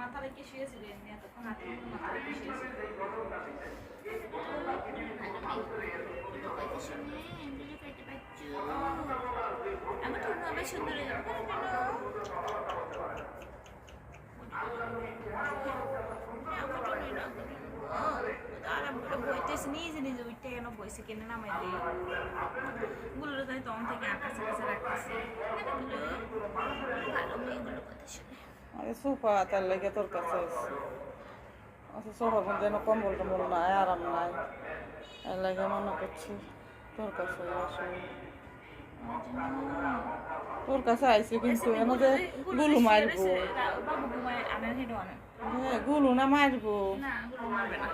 মাথা রেখে শুয়েছিল এমনি এতক্ষণ হাতে মাথা রেখে শুয়েছিল আমি টুনো আবার সুন্দর হয়ে যাব বইতেছে নিজে নিজে উঠতে কেন বইছে? কেন নামাই দিয়ে গুলো তাই তখন থেকে আকাশে কাছে রাখতেছে। ভালো মেয়েগুলো কথা শুনে। আরে সোফা তার লেগে তোর কাছে আচ্ছা সোফার মধ্যে যেন কম্বল টম্বল নাই আরাম নাই। এর লাগে মনে করছি তোর কাছে তোর কাছে আইসি কিন্তু গুলু মারবো। হ্যাঁ গুলু না মারবো? না গুলো মারবে না।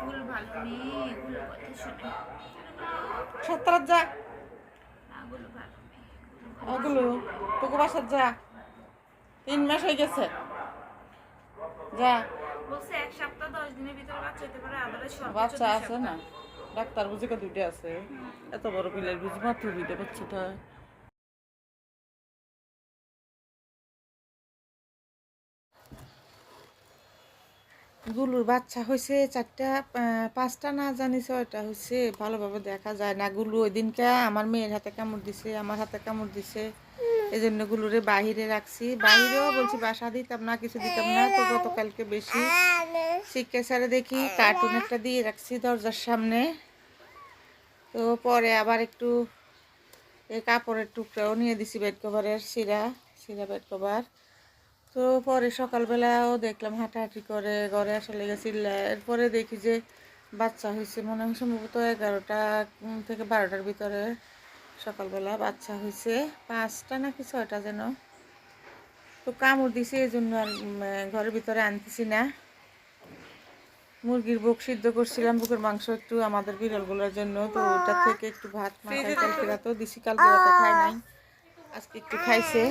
গুলো ভালো সত্তর যা। ভালো মেয়ে তোকে বাসার যা। তিন মাস হয়ে গেছে। যা। বলছে এক সপ্তাহ দশ দিনের ভিতরে বাচ্চা হতে পারে আদারে বাচ্চা আছে না? ডাক্তার বুঝি কা দুইটা আছে। এত বড় পিলের বুঝি মাত্র দুইটা বাচ্চাটা গুলুর বাচ্চা হয়েছে চারটা পাঁচটা না জানি ছয়টা হয়েছে ভালোভাবে দেখা যায় না। গুলু ওই দিনকে আমার মেয়ের হাতে কামড় দিছে, আমার হাতে কামড় দিছে। এই জন্য গুলুরে বাহিরে রাখছি। বাহিরেও বলছি, বাসা দিতাম না, কিছু দিতাম না তো গতকালকে বেশি। শিক্ষা স্যারে দেখি কার্টুন একটা দিয়ে রাখছি দরজার সামনে। তো পরে আবার একটু এই কাপড়ের টুকরাও নিয়ে দিছি বেড কভারের সিরা সিরা বেড কভার তো পরে সকালবেলাও দেখলাম হাঁটাহাঁটি করে, ঘরে আসা লেগেছিল এরপরে দেখি যে বাচ্চা হয়েছে, মনে হয় সম্ভবত এগারোটা থেকে বারোটার ভিতরে সকালবেলা বাচ্চা হয়েছে। পাঁচটা নাকি ছয়টা যেন। তো কামড় দিছে এই জন্য আর ঘরের ভিতরে আনতেছি না। মুরগির বুক সিদ্ধ করছিলাম বুকের মাংস একটু আমাদের বিড়ালগুলোর জন্য। তো ওটা থেকে একটু ভাত মাখাই, কালকে রাতেও দিছি, কালকে রাতে খাই নাই। আজকে একটু খাইছে।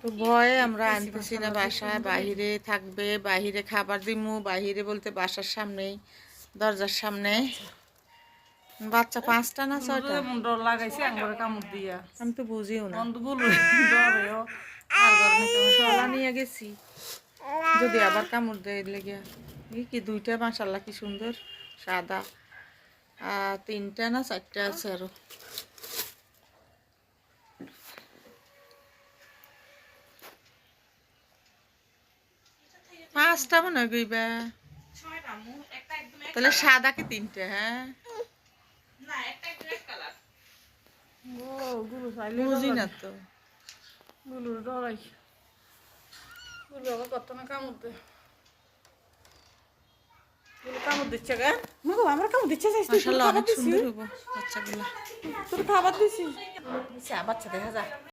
তো ভয়ে আমরা আনতেছি না বাসায় বাহিরে থাকবে বাহিরে খাবার দিমু বাহিরে বলতে বাসার সামনেই দরজার সামনে বাচ্চা পাঁচটা না ছয়টা? ডর লাগাইছে আঙ্গুরে কামড় দিয়া। আমি তো বুঝিও না। সলা নিয়ে গেছি। যদি আবার কামড় দেয় লেগে। এই কি দুইটা মাসাল্লাহ কি সুন্দর সাদা। আর তিনটা না চারটা আছে আরও। পাঁচটা মনে হয় গইবা তাহলে সাদা কি তিনটে হ্যাঁ? বুঝি না তো। ডরাই গুলো আবার কত না কামড় দে। গুলো কামড় দিচ্ছে গা। মগো আমার কামড় দিচ্ছে যাইস তুই অনেক সুন্দর বাচ্চাগুলো। তোর খাবার দিছি বাচ্চা দেখা যায়